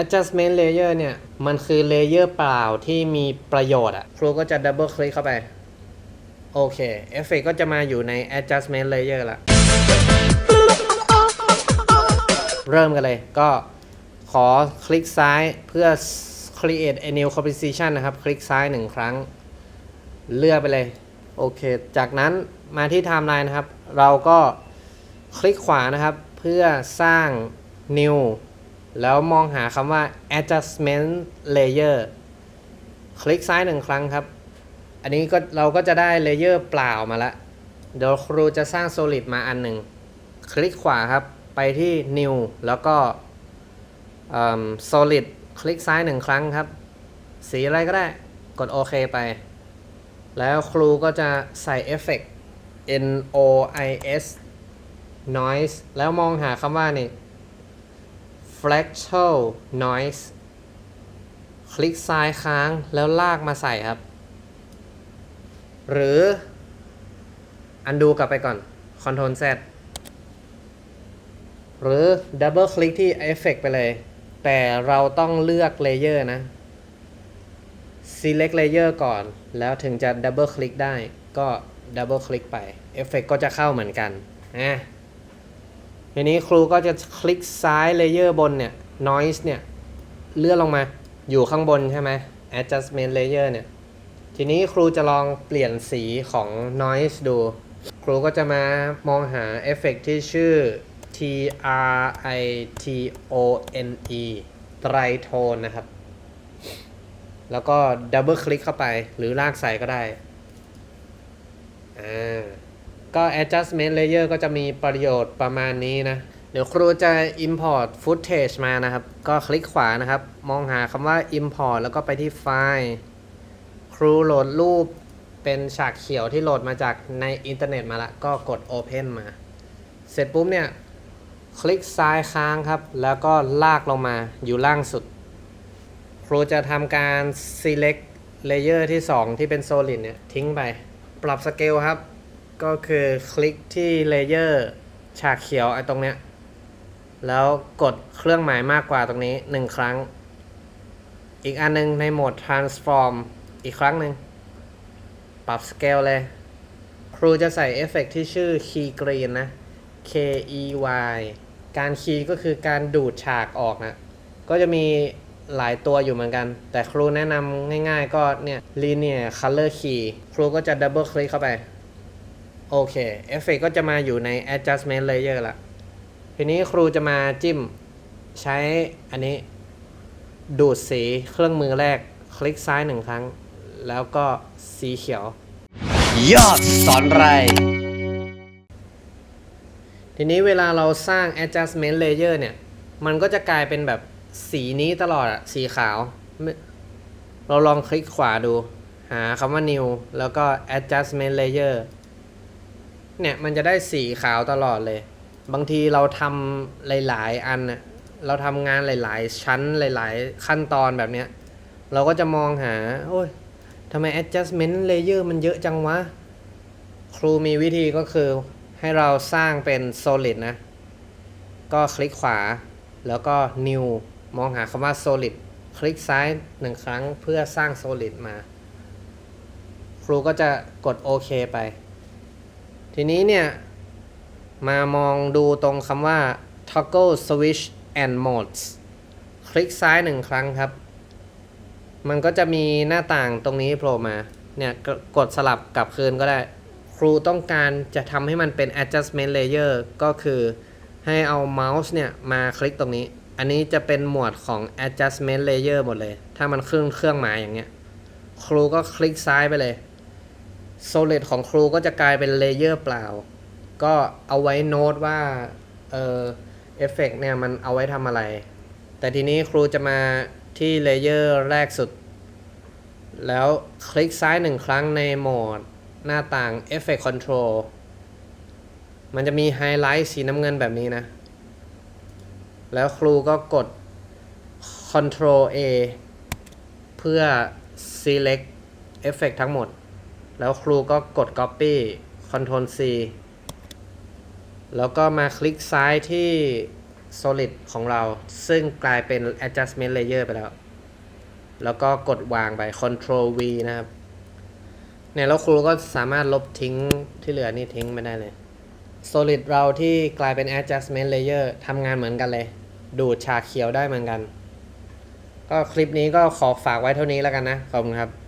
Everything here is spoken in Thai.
adjustment layer เนี่ยมันคือเลเยอร์เปล่าที่มีประโยชน์อะครูก็จะ double click เข้าไป โอเคเอฟเฟกก็จะมาอยู่ใน adjustment layer ละเริ่มกันเลยก็ขอคลิกซ้ายเพื่อ create a new composition นะครับ คลิกซ้ายหนึ่งครั้ง เลือกไปเลย โอเค จากนั้นมาที่ timeline นะครับ เราก็คลิกขวานะครับ เพื่อสร้าง new แล้วมองหาคำว่า adjustment layer คลิกซ้ายหนึ่งครั้งครับ อันนี้ก็เราก็จะได้เลเยอร์เปล่ามาละเดี๋ยวครูจะสร้าง solid มาอันหนึ่ง คลิกขวาครับไปที่ new แล้วก็ solid คลิกซ้ายหนึ่งครั้งครับ สีอะไรก็ได้กดโอเคไป แล้วครูก็จะใส่เอฟเฟกต์ N O I S noise แล้วมองหาคำว่านี่ fractal noise คลิกซ้ายค้างแล้วลากมาใส่ครับ หรือ อันดูกลับไปก่อน Ctrl Z หรือ Double คลิกที่ Effect ไปเลย แต่เราต้องเลือก Layer นะ Select Layer ก่อน แล้วถึงจะ Double คลิกได้ ก็ Double คลิกไป Effect ก็จะเข้าเหมือนกันนะ ทีนี้ครูก็จะคลิกซ้าย Layer บนเนี่ย Noise เนี่ย เลื่อนลงมาอยู่ข้างบนใช่ไหม Adjustment Layer เนี่ย ทีนี้ครูจะลองเปลี่ยนสีของ noise ดู ครูก็จะมามองหาเอฟเฟกต์ที่ชื่อ T R I T O N E ไตรโทนนะครับ แล้วก็ดับเบิลคลิกเข้าไปหรือลากใส่ก็ได้ อ่า ก็ adjustment layer ก็จะมีประโยชน์ประมาณนี้นะ เดี๋ยวครูจะ import footage มานะครับ ก็คลิกขวานะครับ มองหาคำว่า import แล้วก็ไปที่ไฟล์ ครูโหลดรูปเป็นฉากเขียวที่โหลดมาจากในอินเทอร์เน็ตมาละ ก็กด Open มา เสร็จปุ๊บเนี่ย คลิกซ้ายค้างครับ แล้วก็ลากลงมาอยู่ล่างสุด ครูจะทำการ select layer ที่ 2 ที่เป็น solid เนี่ย ทิ้งไป ปรับสเกลครับ ก็คือคลิกที่ layer ฉากเขียวไอ้ตรงเนี้ย แล้วกดเครื่องหมายมากกว่าตรงนี้1ครั้ง อีกอันหนึงในโหมด transform อีกครั้งหนึ่งปรับสเกลเลย ครูจะใส่เอฟเฟกต์ที่ชื่อ key green นะ K E Y การคีย์ก็คือการดูดฉากออกนะ ก็จะมีหลายตัวอยู่เหมือนกัน แต่ครูแนะนำง่ายๆก็เนี่ย linear color key ครูก็จะ double click เข้าไป โอเคเอฟเฟกก็จะมาอยู่ใน adjustment layer ละทีนี้ครูจะมาจิ้มใช้อันนี้ ดูดสีเครื่องมือแรก คลิกซ้ายหนึ่งครั้ง แล้วก็สีเขียว ยอดสอนไร ทีนี้เวลาเราสร้าง adjustment layer เนี่ย มันก็จะกลายเป็นแบบสีนี้ตลอดอะสีขาวไม่เราลองคลิกขวาดู หาคำว่า new แล้วก็ adjustment layer เนี่ยมันจะได้สีขาวตลอดเลย บางทีเราทำหลาย ๆ อันน่ะเราทำงานหลาย ๆ ชั้นหลาย ๆ ขั้นตอนแบบเนี้ย เราก็จะมองหา โอ้ยทำไม adjustment layer มันเยอะจังวะ ครูมีวิธีก็คือให้เราสร้างเป็น solid นะ ก็คลิกขวา แล้วก็ new มองหาคำว่า solid คลิกซ้ายหนึ่งครั้งเพื่อสร้าง solid มา ครูก็จะกดโอเคไป ทีนี้เนี่ย มามองดูตรงคำว่า toggle switch and modes คลิกซ้ายหนึ่งครั้งครับ มันก็จะมีหน้าต่างตรงนี้โผล่มา เนี่ยกดสลับกลับคืนก็ได้ ครูต้องการจะทำให้มันเป็น adjustment layer ก็คือให้เอาเมาส์เนี่ยมาคลิกตรงนี้ อันนี้จะเป็นหมวดของ adjustment layer หมดเลย ถ้ามันเครื่องเครื่องหมายอย่างเงี้ย ครูก็คลิกซ้ายไปเลย solid ของครูก็จะกลายเป็น layer เปล่า ก็เอาไว้โน้ตว่า เออเอฟเฟกเนี่ยมันเอาไว้ทำอะไร แต่ทีนี้ครูจะมาที่เลเยอร์แรกสุด แล้วคลิกซ้ายหนึ่งครั้งในโหมดหน้าต่าง Effect Control มันจะมีไฮไลท์สีน้ำเงินแบบนี้นะ แล้วครูก็กด Control A เพื่อ select Effect ทั้งหมด แล้วครูก็กด Copy ctrl C แล้วก็มาคลิกซ้ายที่ solid ของเรา ซึ่งกลายเป็น adjustment layer ไปแล้ว แล้วก็กดวางไป ctrl V นะครับ เนี่ยแล้วครูก็สามารถลบทิ้งที่เหลือนี่ทิ้งไม่ได้เลย solid เราที่กลายเป็น adjustment layer ทำงานเหมือนกันเลย ดูดฉากเขียวได้เหมือนกัน ก็คลิปนี้ก็ขอฝากไว้เท่านี้แล้วกันนะ ขอบคุณครับ